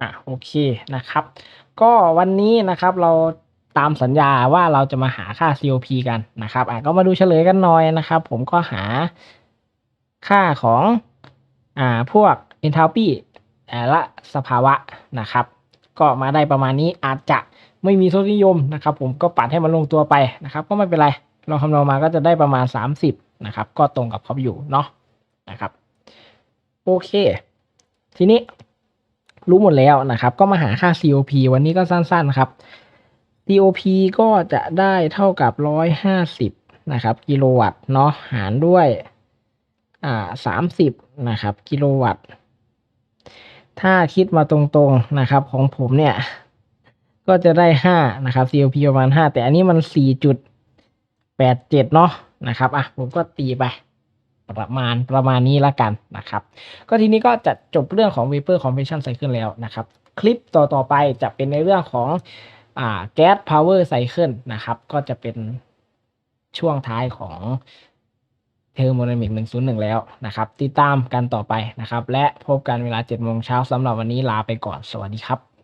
อะโอเคนะครับ ก็วันนี้นะครับเราตามสัญญาว่าเราจะมาหาค่า COP กันนะครับอะก็มาดูเฉลยกันหน่อยนะครับ ผมก็หาค่าของอ่าพวก enthalpy แต่ละสภาวะนะครับ ก็มาได้ประมาณนี้อาจจะไม่มีทศนิยมนะครับ ผมก็ปัดให้มันลงตัวไปนะครับ ก็ไม่เป็นไรเราคำนวณมาก็จะได้ประมาณ 30นะครับ ก็ตรงกับเขาอยู่เนาะนะครับ โอเค ทีนี้ รู้หมดแล้วนะครับ ก็มาหาค่า COP วันนี้ก็สั้นๆครับ COP ก็จะได้เท่ากับร้อยห้าสิบนะครับ กิโลวัตต์เนาะหารด้วยอ่าสามสิบนะครับ กิโลวัตต์ ถ้าคิดมาตรงๆนะครับ ของผมเนี่ย ก็จะได้ห้านะครับ COP ประมาณห้าแต่อันนี้มันสี่จุดแปดเจ็ดเนาะนะครับ อะ ผมก็ตีไป ประมาณประมาณนี้ละกันนะครับ ก็ทีนี้ก็จะจบเรื่องของ Vapor Compression Cycle แล้วนะครับ คลิปต่อๆไปจะเป็นในเรื่องของอ่า Gas Power Cycle นะครับ ก็จะเป็นช่วงท้ายของ Thermodynamic 101 แล้วนะครับ ติดตามกันต่อไปนะครับ และพบกันเวลา 7 โมงเช้าสำหรับวันนี้ลาไปก่อน สวัสดีครับ